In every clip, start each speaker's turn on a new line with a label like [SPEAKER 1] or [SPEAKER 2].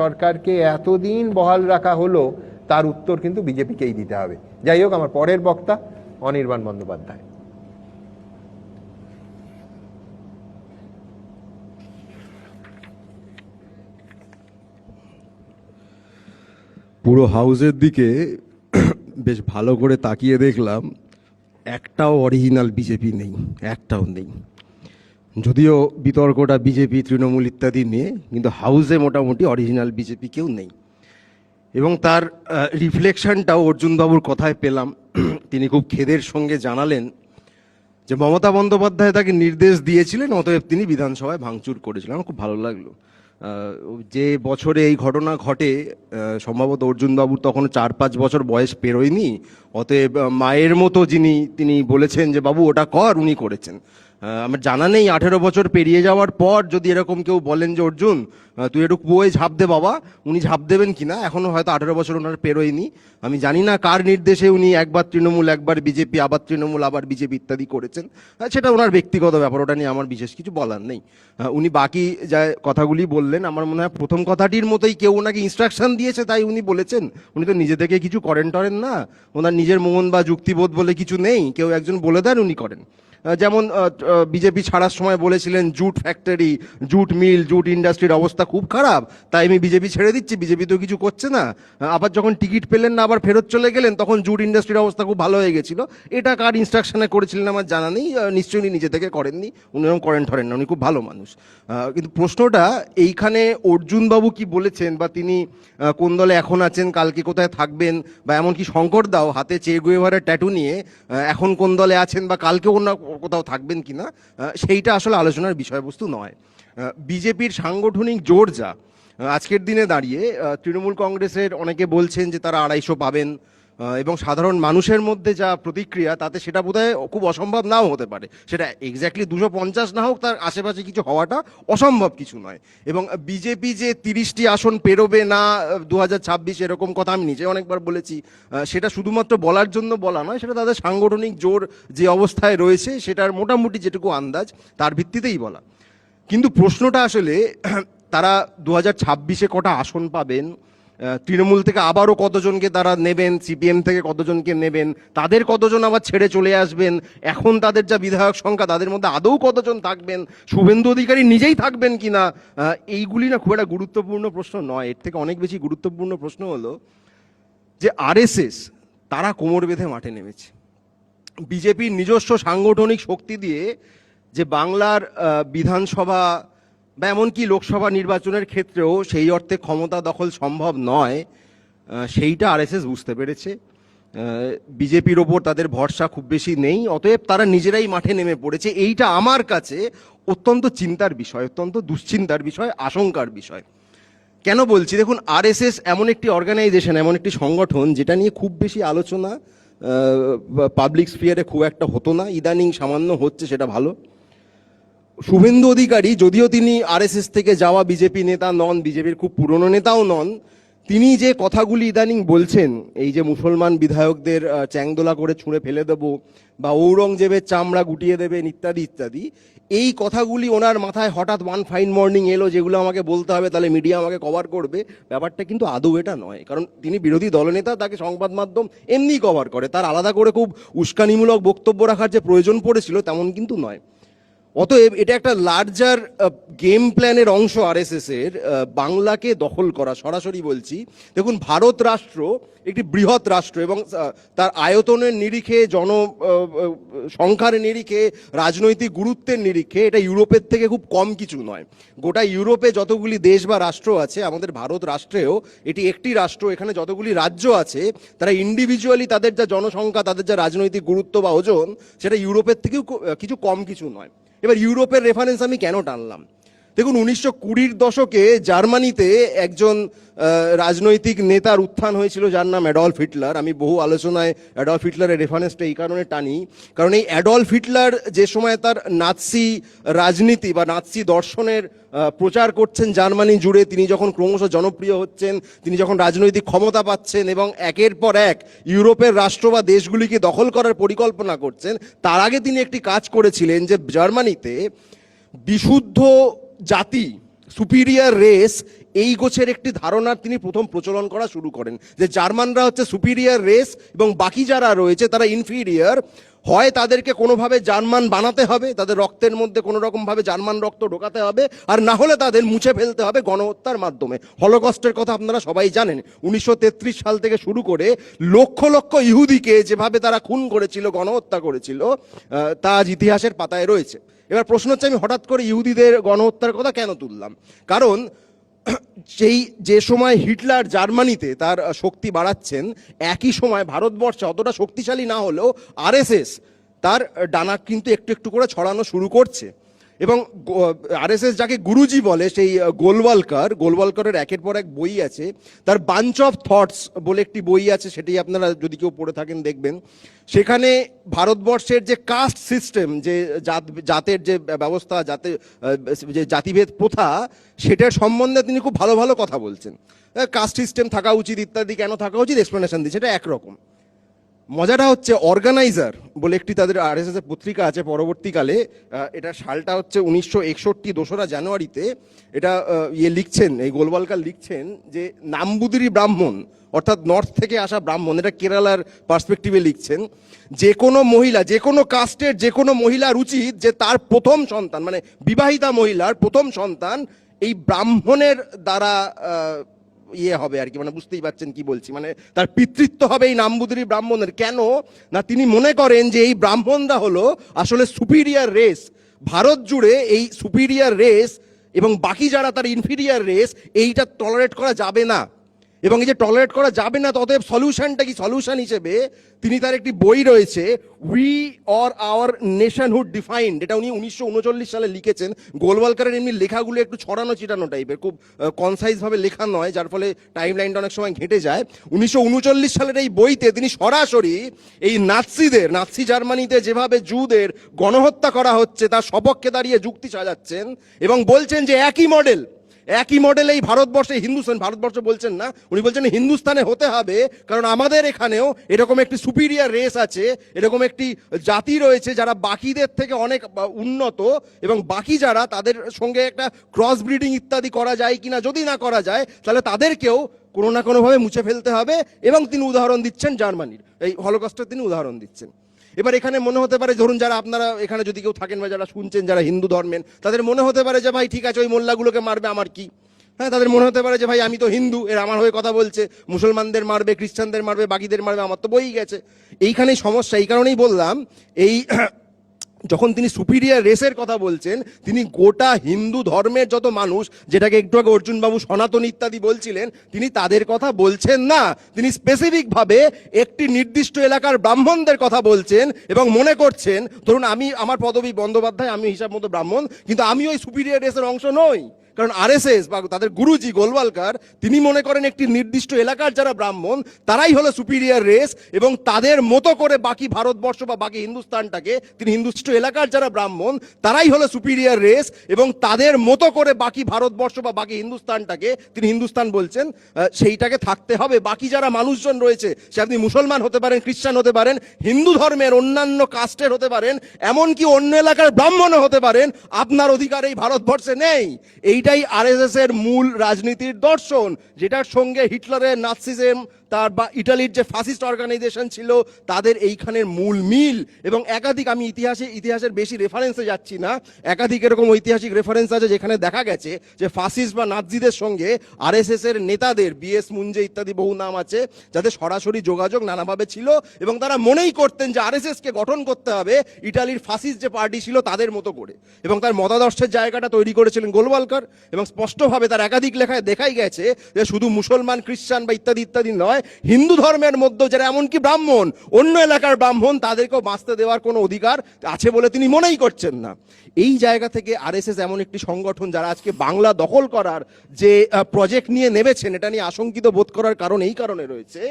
[SPEAKER 1] সরকারকে এতদিন বহাল রাখা হলো, তার উত্তর কিন্তু বিজেপিকেই দিতে হবে। যাই হোক, আমার পরের বক্তা অনির্বাণ বন্দ্যোপাধ্যায়।
[SPEAKER 2] পুরো হাউসের দিকে বেশ ভালো করে তাকিয়ে দেখলাম, একটাও অরিজিনাল বিজেপি নেই, একটাও নেই। যদিও বিতর্কটা বিজেপি, তৃণমূল ইত্যাদি নিয়ে কিন্তু হাউসে মোটামুটি অরিজিনাল বিজেপি কেউ নেই। এবং তার রিফ্লেকশনটাও অর্জুনবাবুর কথায় পেলাম। তিনি খুব খেদের সঙ্গে জানালেন যে মমতা বন্দ্যোপাধ্যায় তাকে নির্দেশ দিয়েছিলেন, অতএব তিনি বিধানসভায় ভাঙচুর করেছিলেন। আমার খুব ভালো লাগল। যে বছরে এই ঘটনা ঘটে সম্ভবত অর্জুনবাবুর তখন চার পাঁচ বছর বয়স পেরোয়নি, অতএব মায়ের মতো যিনি, তিনি বলেছেন যে, বাবু, ওটা কর, উনি করেছেন। আমার জানা নেই, আঠেরো বছর পেরিয়ে যাওয়ার পর যদি এরকম কেউ বলেন যে, অর্জুন তুই একটু কুয়োয় ঝাঁপ দে বাবা। উনি ঝাঁপ দেবেন কিনা এখনও হয়তো আঠেরো বছর ওনার পেরোয়নি। আমি জানি না কার নির্দেশে উনি একবার তৃণমূল, একবার বিজেপি, আবার তৃণমূল, আবার বিজেপি ইত্যাদি করেছেন। সেটা ওনার ব্যক্তিগত ব্যাপার, ওটা নিয়ে আমার বিশেষ কিছু বলার নেই। উনি বাকি যা কথাগুলি বললেন, আমার মনে হয় প্রথম কথাটির মতোই কেউ ওনাকে ইনস্ট্রাকশন দিয়েছে, তাই উনি বলেছেন। উনি তো নিজে থেকে কিছু করেন টরেন না, ওনার নিজের মন বা যুক্তিবোধ বলে কিছু নেই, কেউ একজন বলে দেন, উনি করেন। যেমন বিজেপি ছাড়ার সময় বলেছিলেন, jute factory, jute mill, jute ইন্ডাস্ট্রির অবস্থা খুব খারাপ, তাই আমি বিজেপি ছেড়ে দিচ্ছি, বিজেপি তো কিছু করছে না। আবার যখন টিকিট পেলেন না, আবার ফেরত চলে গেলেন, তখন জুট ইন্ডাস্ট্রির অবস্থা খুব ভালো হয়ে গেছিল। এটা কার ইনস্ট্রাকশনে করেছিলেন আমার জানা নেই নিশ্চয়ই নিজে থেকে করেননি, উনি এরকম করেন ঠরেন না, উনি খুব ভালো মানুষ। কিন্তু প্রশ্নটা, এইখানে অর্জুনবাবু কি বলেছেন, বা তিনি কোন দলে এখন আছেন, কালকে কোথায় থাকবেন, বা এমনকি শঙ্কর দাও হাতে চে গুয়েভারের ট্যাটু নিয়ে এখন কোন দলে আছেন, বা কালকে অন্য কোথাও থাকবেন কি না সেইটা আসলে আলোচনার বিষয়বস্তু নয়। বিজেপির সাংগঠনিক জোর যা আজকের দিনে দাঁড়িয়ে তৃণমূল কংগ্রেসের অনেকে বলছেন যে তারা আড়াইশো পাবেন এবং সাধারণ মানুষের মধ্যে যা প্রতিক্রিয়া, তাতে সেটা বোধহয় খুব অসম্ভব নাও হতে পারে। সেটা এক্স্যাক্টলি দুশো পঞ্চাশ না হোক, তার আশেপাশে কিছু হওয়াটা অসম্ভব কিছু নয়। এবং বিজেপি যে তিরিশটি আসন পেরোবে না দু হাজার ছাব্বিশ এরকম কথা আমি নিজে অনেকবার বলেছি সেটা শুধুমাত্র বলার জন্য বলা নয়, সেটা তাদের সাংগঠনিক জোর যে অবস্থায় রয়েছে, সেটার মোটামুটি যেটুকু আন্দাজ, তার ভিত্তিতেই বলা। কিন্তু প্রশ্নটা আসলে, তারা দু হাজার ছাব্বিশে কটা আসন পাবেন তৃণমূল থেকে আবারও কতজনকে তারা নেবেন সিপিএম থেকে কতজনকে নেবেন তাদের কতজন আবার ছেড়ে চলে আসবেন এখন তাদের যা বিধায়ক সংখ্যা তাদের মধ্যে আদৌ কতজন থাকবেন শুভেন্দু অধিকারী নিজেই থাকবেন কিনা আহ, এইগুলি না খুব একটা গুরুত্বপূর্ণ প্রশ্ন নয়। এর থেকে অনেক বেশি গুরুত্বপূর্ণ প্রশ্ন হলো যে আরএসএস তারা কোমর বেঁধে মাঠে নেমেছে। বিজেপির নিজস্ব সাংগঠনিক শক্তি দিয়ে যে বাংলার বিধানসভা বা এমনকি লোকসভা নির্বাচনের ক্ষেত্রেও সেই অর্থে ক্ষমতা দখল সম্ভব নয় সেইটা আরএসএস বুঝতে পেরেছে। বিজেপির ওপর তাদের ভরসা খুব বেশি নেই, অতএব তারা নিজেরাই মাঠে নেমে পড়েছে। এইটা আমার কাছে অত্যন্ত চিন্তার বিষয়, অত্যন্ত দুশ্চিন্তার বিষয়, আশঙ্কার বিষয়। কেন বলছি? দেখুন, আরএসএস এমন একটি অর্গানাইজেশন এমন একটি সংগঠন, যেটা নিয়ে খুব বেশি আলোচনা পাবলিক স্পিয়ারে খুব একটা হতো না। ইদানিং সামান্য হচ্ছে সেটা ভালো। শুভেন্দু অধিকারী, যদিও তিনি আরএসএস থেকে যাওয়া বিজেপি নেতা নন, বিজেপির খুব পুরনো নেতাও নন, তিনি যে কথাগুলি ইদানিং বলছেন, এই যে মুসলমান বিধায়কদের চ্যাংদোলা করে ছুঁড়ে ফেলে দেবো বা ঔরঙ্গজেবের চামড়া গুটিয়ে দেবেন ইত্যাদি ইত্যাদি, এই কথাগুলি ওনার মাথায় হঠাৎ ওয়ান ফাইন মর্নিং এলো, যেগুলো আমাকে বলতে হবে, তাহলে মিডিয়া আমাকে কভার করবে। ব্যাপারটা কিন্তু আদৌ এটা নয়, কারণ তিনি বিরোধী দলনেতা, তাকে সংবাদ মাধ্যম এমনি কভার করে। তার আলাদা করে খুব উস্কানিমূলক বক্তব্য রাখার যে প্রয়োজন পড়েছিল, তেমন কিন্তু নয়। অতএব এটা একটা লার্জার গেম প্ল্যানের অংশ আরএসএস এর বাংলাকে দখল করা, সরাসরি বলছি। দেখুন, ভারত রাষ্ট্র একটি বৃহৎ রাষ্ট্র এবং তার আয়তনের নিরিখে, জন সংখ্যার নিরিখে, রাজনৈতিক গুরুত্বের নিরিখে, এটা ইউরোপের থেকে খুব কম কিছু নয়। গোটা ইউরোপে যতগুলি দেশ বা রাষ্ট্র আছে, আমাদের ভারত রাষ্ট্রেও এটি একটি রাষ্ট্র, এখানে যতগুলি রাজ্য আছে, তারা ইন্ডিভিজুয়ালি তাদের যা জনসংখ্যা, তাদের যা রাজনৈতিক গুরুত্ব বা ওজন, সেটা ইউরোপের থেকেও কিছু কম কিছু নয়। এবার ইউরোপের রেফারেন্স আমি কেন টানলাম? দেখুন, উনিশশো কুড়ির দশকে জার্মানিতে একজন রাজনৈতিক নেতার উত্থান হয়েছিল, যার নাম অ্যাডলফ হিটলার। আমি বহু আলোচনায় অ্যাডলফ হিটলারের রেফারেন্সটা এই কারণে টানি। কারণ এই অ্যাডলফ হিটলার যে সময় তার নাৎসি রাজনীতি বা নাৎসি দর্শনের প্রচার করছেন জার্মানি জুড়ে, তিনি যখন ক্রমশ জনপ্রিয় হচ্ছেন, তিনি যখন রাজনৈতিক ক্ষমতা পাচ্ছেন এবং একের পর এক ইউরোপের রাষ্ট্র বা দেশগুলিকে দখল করার পরিকল্পনা করছেন, তার আগে তিনি একটি কাজ করেছিলেন যে জার্মানিতে বিশুদ্ধ জাতি সুপিরিয়ার রেস এই গোছের একটি ধারণার তিনি প্রথম প্রচলন করা শুরু করেন। যে জার্মানরা হচ্ছে সুপিরিয়ার রেস এবং বাকি যারা রয়েছে তারা ইনফিরিয়ার হয় তাদেরকে কোনোভাবে জার্মান বানাতে হবে, তাদের রক্তের মধ্যে কোনো রকমভাবে জার্মান রক্ত ঢোকাতে হবে, আর না হলে তাদের মুছে ফেলতে হবে গণহত্যার মাধ্যমে। হলোকস্টের কথা আপনারা সবাই জানেন, উনিশশো তেত্রিশ সাল থেকে শুরু করে লক্ষ লক্ষ ইহুদিকে যেভাবে তারা খুন করেছিল, গণহত্যা করেছিল তা আজ ইতিহাসের পাতায় রয়েছে। এবার প্রশ্ন হচ্ছে, আমি হঠাৎ করে ইহুদিদের গণহত্যার কথা কেন তুললাম? কারণ সেই যে সময় হিটলার জার্মানিতে তার শক্তি বাড়াচ্ছেন, একই সময় ভারতবর্ষে অতটা শক্তিশালী না হলেও আরএসএস তার ডানা কিন্তু একটু একটু করে ছড়ানো শুরু করছে। এবং আরএসএস যাকে গুরুজি বলে, সেই গোলওয়ালকার, গোলওয়ালকারের একের পর এক বই আছে। তার বাঞ্চ অফ থটস বলে একটি বই আছে, সেটি আপনারা যদি কেউ পড়ে থাকেন, দেখবেন। সেখানে ভারতবর্ষের যে কাস্ট সিস্টেম যে জাত, জাতের যে ব্যবস্থা, জাতে যে জাতিভেদ প্রথা, সেটার সম্বন্ধে তিনি খুব ভালো ভালো কথা বলছেন। কাস্ট সিস্টেম থাকা উচিত, ইত্যাদি কেন থাকা উচিত? এক্সপ্লেনেশন দিচ্ছে এটা একরকম। মজাটা হচ্ছে অর্গানাইজার বলে একটি তাদের আরএসএস এর পত্রিকা আছে পরবর্তীকালে এটা সালটা হচ্ছে উনিশশো একষট্টি দোসরা জানুয়ারিতে। এটা ইয়ে লিখছেন, এই গোলবালকার লিখছেন যে নাম্বুদিরি ব্রাহ্মণ, অর্থাৎ নর্থ থেকে আসা ব্রাহ্মণ, এটা কেরালার পার্সপেক্টিভে লিখছেন, যে কোনো মহিলা, যে কোনো কাস্টের যে কোনো মহিলার উচিত যে তার প্রথম সন্তান মানে বিবাহিতা মহিলার প্রথম সন্তান এই ব্রাহ্মণের দ্বারা ইয়ে হবে আর কি মানে বুঝতেই পারছেন কি বলছি মানে তার পিতৃত্ব হবে এই নামবুদরি ব্রাহ্মণের। কেন? না, তিনি মনে করেন যে এই ব্রাহ্মণরা হলো আসলে সুপিরিয়ার রেস ভারত জুড়ে এই সুপিরিয়ার রেস এবং বাকি যারা তার ইনফিরিয়ার রেস এইটা টলারেট করা যাবে না। এবং এই যে টলারেট করা যাবে না, ততএব সলিউশনটা কি? সলিউশন হিসেবে তিনি তার একটি বই রয়েছে we or our nationhood defined এটা উনি উনিশশো উনচল্লিশ সালে লিখেছেন। গোলওয়ালকারের এমনি লেখাগুলো একটু ছড়ানো ছিটানো টাইপের খুব কনসাইজভাবে লেখা নয়, যার ফলে টাইম লাইনটা অনেক সময় ঘেঁটে যায়। উনিশশো উনচল্লিশ সালের এই বইতে তিনি সরাসরি এই নাৎসিদের, নাৎসি জার্মানিতে যেভাবে জুদের গণহত্যা করা হচ্ছে, তার সপক্ষে দাঁড়িয়ে যুক্তি সাজাচ্ছেন এবং বলছেন যে একই মডেল একই মডেল এই ভারতবর্ষে হিন্দুস্তান ভারতবর্ষ বলছেন না, উনি বলছেন হিন্দুস্তানে হতে হবে, কারণ আমাদের এখানেও এরকম একটি সুপিরিয়ার রেস আছে, এরকম একটি জাতি রয়েছে যারা বাকিদের থেকে অনেক উন্নত, এবং বাকি যারা তাদের সঙ্গে একটা ক্রস ব্রিডিং ইত্যাদি করা যায় কিনা, যদি না করা যায়, তাহলে তাদেরকেও কোনো না কোনোভাবে মুছে ফেলতে হবে, এবং তিনি উদাহরণ দিচ্ছেন জার্মানির। এই হলোকস্টের তিনি উদাহরণ দিচ্ছেন। এবার এখানে মনে হতে পারে, ধরুন যারা আপনারা এখানে যদি কেউ থাকেন বা যারা শুনছেন, যারা হিন্দু ধর্মের, তাদের মনে হতে পারে যে, ভাই, ঠিক আছে, ওই মোল্লাগুলোকে মারবে, আমার কি? হ্যাঁ তাদের মনে হতে পারে যে, ভাই, আমি তো হিন্দু, এর আমার হয়ে কথা বলছে, মুসলমানদের মারবে, খ্রিস্টানদের মারবে, বাকিদের মারবে, আমার তো বই গেছে। এইখানেই সমস্যা, এই কারণেই বললাম, এই যখন তিনি সুপিরিয়ার রেসের কথা বলছেন, তিনি গোটা হিন্দু ধর্মের যত মানুষ, যেটাকে একটু আগে অর্জুনবাবু সনাতন ইত্যাদি বলছিলেন, তিনি তাদের কথা বলছেন না। তিনি স্পেসিফিকভাবে একটি নির্দিষ্ট এলাকার ব্রাহ্মণদের কথা বলছেন এবং মনে করছেন, ধরুন আমি, আমার পদবী বন্দ্যোপাধ্যায়, আমি হিসাব মতো ব্রাহ্মণ, কিন্তু আমি ওই সুপিরিয়ার রেসের অংশ নই। কারণ আরএসএস বা তাদের গুরুজি গোলওয়ালকার, তিনি মনে করেন একটি নির্দিষ্ট এলাকার যারা ব্রাহ্মণ, তারাই হলো সুপিরিয়ার রেস এবং তাদের মতো করে বাকি ভারতবর্ষ বা বাকি হিন্দুস্তানটাকে, তিনি হিন্দুষ্ট এলাকার যারা ব্রাহ্মণ, তারাই হলো সুপিরিয়ার রেস এবং তাদের মতো করে বাকি ভারতবর্ষ বা বাকি হিন্দুস্তানটাকে, তিনি হিন্দুস্তান বলছেন সেইটাকে থাকতে হবে। বাকি যারা মানুষজন রয়েছে, সে আপনি মুসলমান হতে পারেন, খ্রিস্টান হতে পারেন, হিন্দু ধর্মের অন্যান্য কাস্টের হতে পারেন, এমনকি অন্য এলাকার ব্রাহ্মণও হতে পারেন, আপনার অধিকার এই ভারতবর্ষে নেই। এইটাই আরএসএস এর মূল রাজনীতির দর্শন যেটার সঙ্গে হিটলারের নাৎসিজম তার বা ইটালির যে ফাসিস্ট অর্গানাইজেশন ছিল, তাদের এইখানের মূল মিল। এবং একাধিক আমি ইতিহাসে, ইতিহাসের বেশি রেফারেন্সে যাচ্ছি না। একাধিক এরকম ঐতিহাসিক রেফারেন্স আছে যেখানে দেখা গেছে যে ফাসিস্ট বা নাৎজিদের সঙ্গে আরএসএস এর নেতাদের বিএস মুঞ্জে ইত্যাদি বহু নাম আছে যাদের সরাসরি যোগাযোগ নানাভাবে ছিল এবং তারা মনেই করতেন যে আরএসএস কে গঠন করতে হবে, ইটালির ফাসিস্ট যে পার্টি ছিল তাদের মতো করে। এবং তার মতাদর্শের জায়গাটা তৈরি করেছিলেন গোলওয়ালকার এবং স্পষ্টভাবে তার একাধিক লেখায় দেখাই গেছে যে শুধু মুসলমান, খ্রিস্টান বা ইত্যাদি ইত্যাদি নয় হিন্দু ধর্মের মধ্যে যারা, এমনকি ব্রাহ্মণ, অন্য এলাকার ব্রাহ্মণ, তাদেরকেও বাঁচতে দেওয়ার কোনো অধিকার আছে বলে তিনি মনেই করছেন না। এই জায়গা থেকে আরএসএস এমন একটি সংগঠন যারা আজকে বাংলা দখল করার যে প্রজেক্ট নিয়ে নেমেছেন, এটা নিয়ে আশঙ্কিত বোধ করার কারণ এই কারণে রয়েছে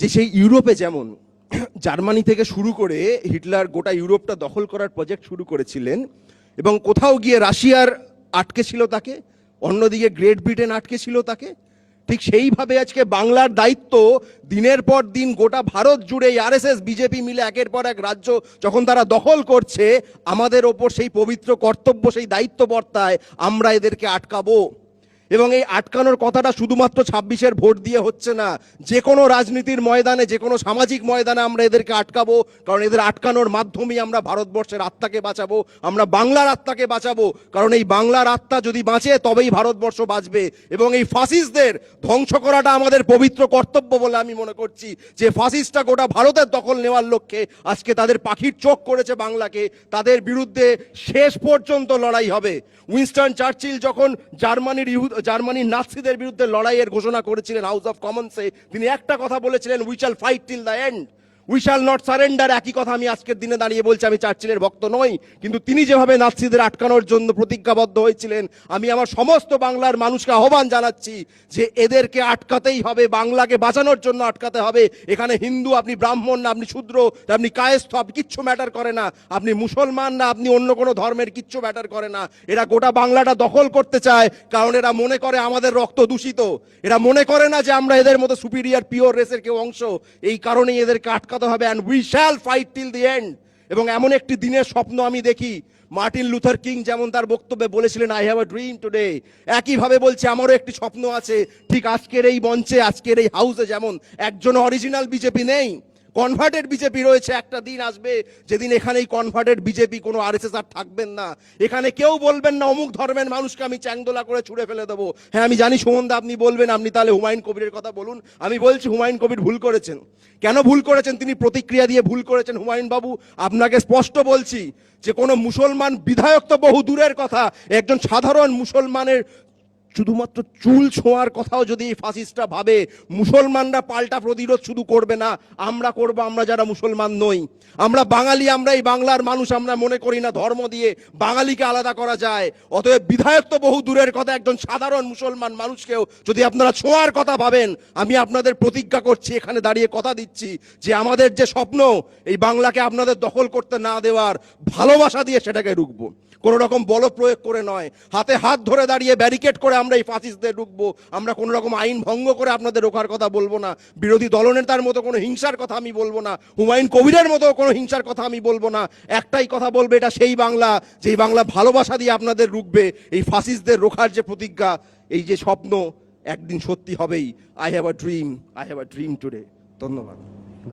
[SPEAKER 2] যে, সেই ইউরোপে যেমন জার্মানি থেকে শুরু করে হিটলার গোটা ইউরোপটা দখল করার প্রজেক্ট শুরু করেছিলেন এবং কোথাও গিয়ে রাশিয়ার আটকে ছিল তাকে, অন্যদিকে গ্রেট ব্রিটেন আটকে ছিল তাকে ঠিক সেইভাবে আজকে বাংলার দায়িত্ব দিনের পর দিন গোটা ভারত জুড়ে আরএসএস, বিজেপি মিলে একের পর এক রাজ্য যখন তারা দখল করছে, আমাদের ওপর সেই পবিত্র কর্তব্য, সেই দায়িত্ব বর্তায় আমরা এদেরকে আটকাবো। এবং এই আটকানোর কথাটা শুধুমাত্র ছাব্বিশের ভোট দিয়ে হচ্ছে না। যে কোনো রাজনীতির ময়দানে যে কোনো সামাজিক ময়দানে আমরা এদেরকে আটকাবো, কারণ এদের আটকানোর মাধ্যমেই আমরা ভারতবর্ষের আত্মাকে বাঁচাবো, আমরা বাংলার আত্মাকে বাঁচাবো। কারণ এই বাংলার আত্মা যদি বাঁচে, তবেই ভারতবর্ষ বাঁচবে। এবং এই ফাসিস্টদের ধ্বংস করাটা আমাদের পবিত্র কর্তব্য বলে আমি মনে করছি। যে ফাসিস্টটা গোটা ভারতের দখল নেওয়ার লক্ষ্যে আজকে তাদের পাখির চোখ করেছে বাংলাকে। তাদের বিরুদ্ধে শেষ পর্যন্ত লড়াই হবে। উইনস্টন চার্চিল যখন জার্মানির জার্মানির নাৎসিদের বিরুদ্ধে লড়াইয়ের ঘোষণা করেছিলেন হাউস অফ কমন্সে। তিনি একটা কথা বলেছিলেন we shall fight till the end we shall not surrender একই কথা আমি আজকের দিনে দাঁড়িয়ে বলছি, আমি চার্চিলের ভক্ত নই, কিন্তু তিনি যেভাবে নাৎসিদের আটকানোর জন্য প্রতিজ্ঞাবদ্ধ হয়েছিলেন, আমি আমার সমস্ত বাংলার মানুষকে আহ্বান জানাচ্ছি যে এদেরকে আটকাতেই হবে, বাংলাকে বাঁচানোর জন্য আটকাতে হবে। এখানে হিন্দু, আপনি ব্রাহ্মণ না, আপনি শূদ্র, আপনি কায়স্থ, আপনি কিচ্ছু ম্যাটার করে না। আপনি মুসলমান না, আপনি অন্য কোনো ধর্মের কিচ্ছু ম্যাটার করে না। এরা গোটা বাংলাটা দখল করতে চায়, কারণ এরা মনে করে আমাদের রক্ত দূষিত। এরা মনে করে না যে আমরা এদের মতো সুপিরিয়ার পিওর রেসের কেউ অংশ। এই কারণেই এদেরকে আটকাতে হবে and we shall fight till the end এবং এমন একটি দিনের স্বপ্ন আমি দেখি, মার্টিন লুথার কিং যেমন তার বক্তব্যে বলেছিলেন I have a dream today একইভাবে বলছে, আমারও একটি স্বপ্ন আছে। ঠিক আজকের এই মঞ্চে, আজকের এই হাউসে যেমন একজন অরিজিনাল বিজেপি নেই কনভার্টেড বিজেপি রয়েছে, একটা দিন আসবে, যেদিন এখানেই কনভার্টেড বিজেপি, কোনো আরএসএস আর থাকবেন না। এখানে কেউ বলবেন না, অমুক ধর্মের মানুষকে আমি চ্যাংদোলা করে ছুড়ে ফেলে দেবো। হ্যাঁ আমি জানি সুমনদা আপনি বলবেন, আপনি তাহলে হুমায়ুন কবিরের কথা বলুন। আমি বলছি, হুমায়ুন কবির ভুল করেছেন। কেন ভুল করেছেন? তিনি প্রতিক্রিয়া দিয়ে ভুল করেছেন, হুমায়ুন বাবু। আপনাকে স্পষ্ট বলছি যে, কোনো মুসলমান বিধায়ক তো বহু দূরের কথা। একজন সাধারণ মুসলমানের শুধুমাত্র চুল ছোঁয়ার কথাও যদি এই ফাসিস্টরা ভাবে, মুসলমানরা পাল্টা প্রতিরোধ শুধু করবে না, আমরা করব, আমরা যারা মুসলমান নই। আমরা বাঙালি, আমরা এই বাংলার মানুষ, আমরা মনে করি না ধর্ম দিয়ে বাঙালিকে আলাদা করা যায়। অতএব বিধায়ক তো বহু দূরের কথা, একজন সাধারণ মুসলমান মানুষকেও যদি আপনারা ছোঁয়ার কথা ভাবেন, আমি আপনাদের প্রতিজ্ঞা করছি, এখানে দাঁড়িয়ে কথা দিচ্ছি যে আমাদের যে স্বপ্ন, এই বাংলাকে আপনাদের দখল করতে না দেওয়ার ভালোবাসা দিয়ে সেটাকে রুখবো। কোনো রকম বল প্রয়োগ করে নয়। হাতে হাত ধরে দাঁড়িয়ে ব্যারিকেড করে আমরা এই ফাঁসিসদের ঢুকবো। আমরা কোনো রকম আইন ভঙ্গ করে আপনাদের রোখার কথা বলব না। বিরোধী দলনেতার মতো কোনো হিংসার কথা আমি বলব না। হুমায়ুন কবিরের মতো কোনো হিংসার কথা আমি বলব না। একটাই কথা বলবে, এটা সেই বাংলা। যেই বাংলা ভালোবাসা দিয়ে আপনাদের রুখবে, এই ফাঁসিসদের রোখার যে প্রতিজ্ঞা, এই যে স্বপ্ন, একদিন সত্যি হবেই। I have a dream I have a dream today ধন্যবাদ।